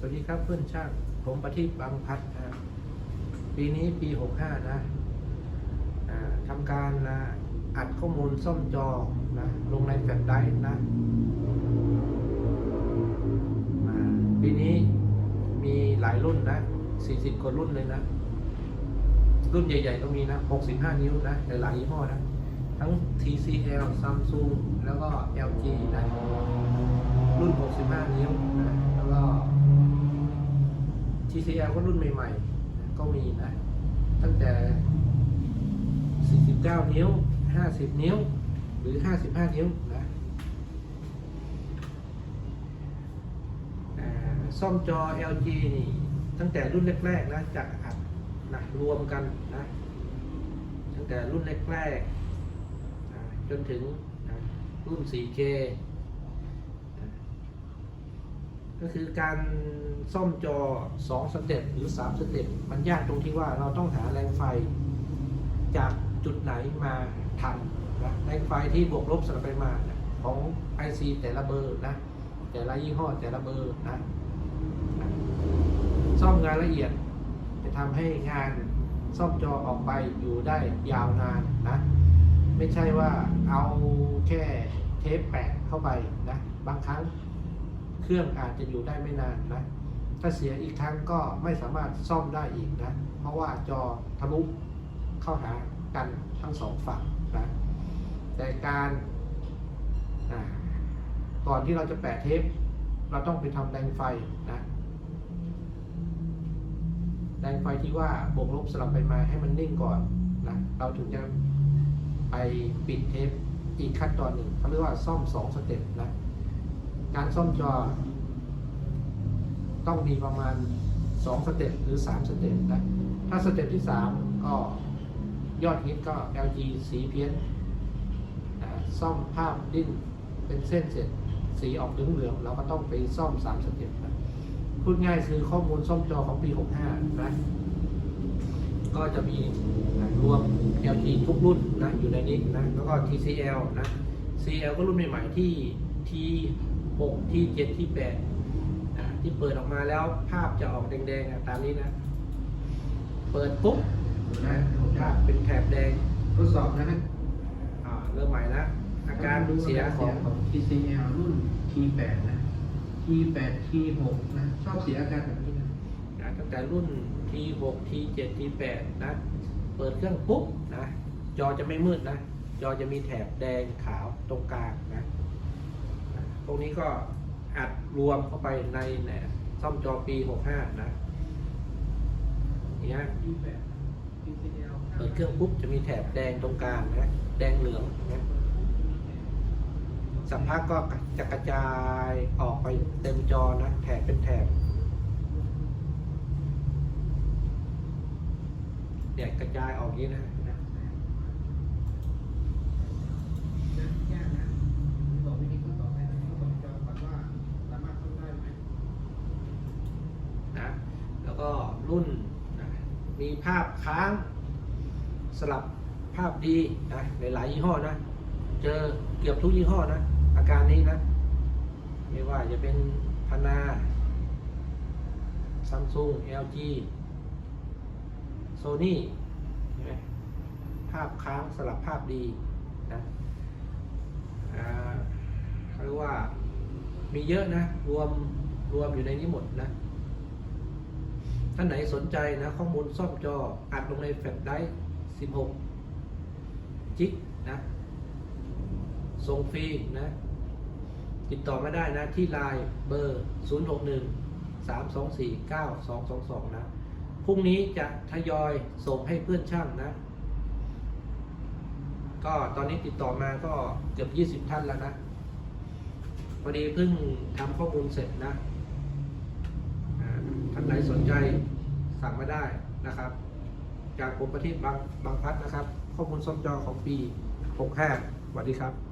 สวัสดีครับเพื่อนช่าง ผมประทีปบางพัดนะปีนี้ปี65นะอ่าทำการนะอัดข้อมูลซ่อมจอนะลงในแฟลชไดร์นะปีนี้มีหลายรุ่นนะ40กว่ารุ่นเลยนะ รุ่นใหญ่ ๆ ก็มีนะ65นิ้วนะหลายๆยี่ห้อนะ ทั้ง TCL Samsung แล้วก็ LG นะรุ่น 65 นิ้วนะแล้ว TCL ก็รุ่นใหม่ๆ ก็มีนะ ตั้งแต่ 49 นิ้ว 50 นิ้ว หรือ 55 นิ้วนะซ่อมจอ LG นี่ ตั้งแต่รุ่นแรกๆนะจะอัดนะรวมกันนะ ตั้งแต่รุ่นแรกๆจนถึงรุ่น 4K ก็คือการซ่อมจอ 2 สเต็ปหรือ 3 สเต็ปมันยากตรงที่ว่าเราต้องหาแรงไฟ จากจุดไหนมาทันนะแรงไฟที่บวกลบสลับไปมานะของ IC แต่ละเบอร์นะ แต่ละยี่ห้อแต่ละเบอร์นะนะซ่อมงานละเอียด จะทำให้งานซ่อมจอออกไปอยู่ได้ยาวนานนะ ไม่ใช่ว่าเอาแค่เทปแปะเข้าไปนะ บางครั้ง เครื่องอาจจะอยู่ได้ไม่นานนะ ถ้าเสียอีกครั้งก็ไม่สามารถซ่อมได้อีกนะ เพราะว่าจอทะลุเข้าหากันทั้งสองฝั่งนะ แต่การก่อนที่เราจะแปะเทป เราต้องไปทำแดงไฟนะแรงไฟที่ว่าบวกลบสลับไปมาให้มันนิ่งก่อนนะเราถึงจะไปปิดเทปอีกขั้นตอนหนึ่งเขาเรียกว่าซ่อมสองสเต็ปนะ การซ่อมจอ ต้องมีประมาณสองสเต็ปหรือสามสเต็ปนะ ถ้าสเต็ปที่สามก็ยอดฮิตก็ LG สีเพี้ยนซ่อมภาพดิ้นเป็นเส้นเสร็จ สีออกเหลืองๆเราก็ต้องไปซ่อมสามสเต็ปนะพูดง่ายคือข้อมูลซ่อมจอของปี 65 นะ ก็จะมีรวม LG ทุกรุ่นนะอยู่ในนี้นะ แล้วก็ TCL นะ CL ก็รุ่นใหม่ๆที่ T6 T7 T8 นะ ที่เปิดออกมาแล้วภาพจะออกแดงๆนะตามนี้นะ เปิดปุ๊บนะภาพเป็นแถบแดงทดสอบนะฮะอ่าเริ่มใหม่นะอาการเสียของของ TCL รุ่น T8 นะ T8 T6 นะ ชอบเสียอาการแบบนี้นะนะตั้งแต่รุ่น T6 T7 T8 นะ เปิดเครื่องปุ๊บนะ จอจะไม่มืดนะ จอจะมีแถบแดงขาวตรงกลางนะ นะพวกนี้ก็อัดรวมเข้าไปในเนี่ยซ่อมจอปี 65 นะนี่ฮะ T8 TCL เปิดเครื่องปุ๊บจะมีแถบแดงตรงกลางนะแดงเหลืองนะสักพักก็จะกระจายออกไปเต็มจอนะแถบเป็นแถบเนี่ยกระจายออกงนี้นะ ยากนะบอกวิธีทดสอบให้นะทดสอบจอก่อนว่าสามารถทำได้ไหม นะ แล้ว ก็รุ่นนะมีภาพค้างสลับภาพดีนะหลายๆยี่ห้อนะ เจอเกือบทุกยี่ห้อนะ อาการนี้นะ ไม่ว่าจะเป็นพนาซัมซุง LG โซนี่ใช่ไหมภาพค้างสลับภาพดีนะเขาเรียกว่ามีเยอะนะ รวมรวมอยู่ในนี้หมดนะ ท่านไหนสนใจนะข้อมูลซ่อมจออัดลงในแฟลชไดร์16 จิกนะ ส่งฟรีนะ ติดต่อมาได้นะ ที่ไลน์เบอร์ 061 324 9222 นะ พรุ่งนี้จะทยอยส่งให้เพื่อนช่างนะ ก็ตอนนี้ติดต่อมาก็เกือบ 20 ท่านแล้วนะพอดีเพิ่งทำข้อมูลเสร็จนะ ท่านไหนสนใจสั่งมาได้นะครับ จากผมประทีปบางบางพัดนะครับ ข้อมูลซ่อมจอของปี 65สวัสดีครับ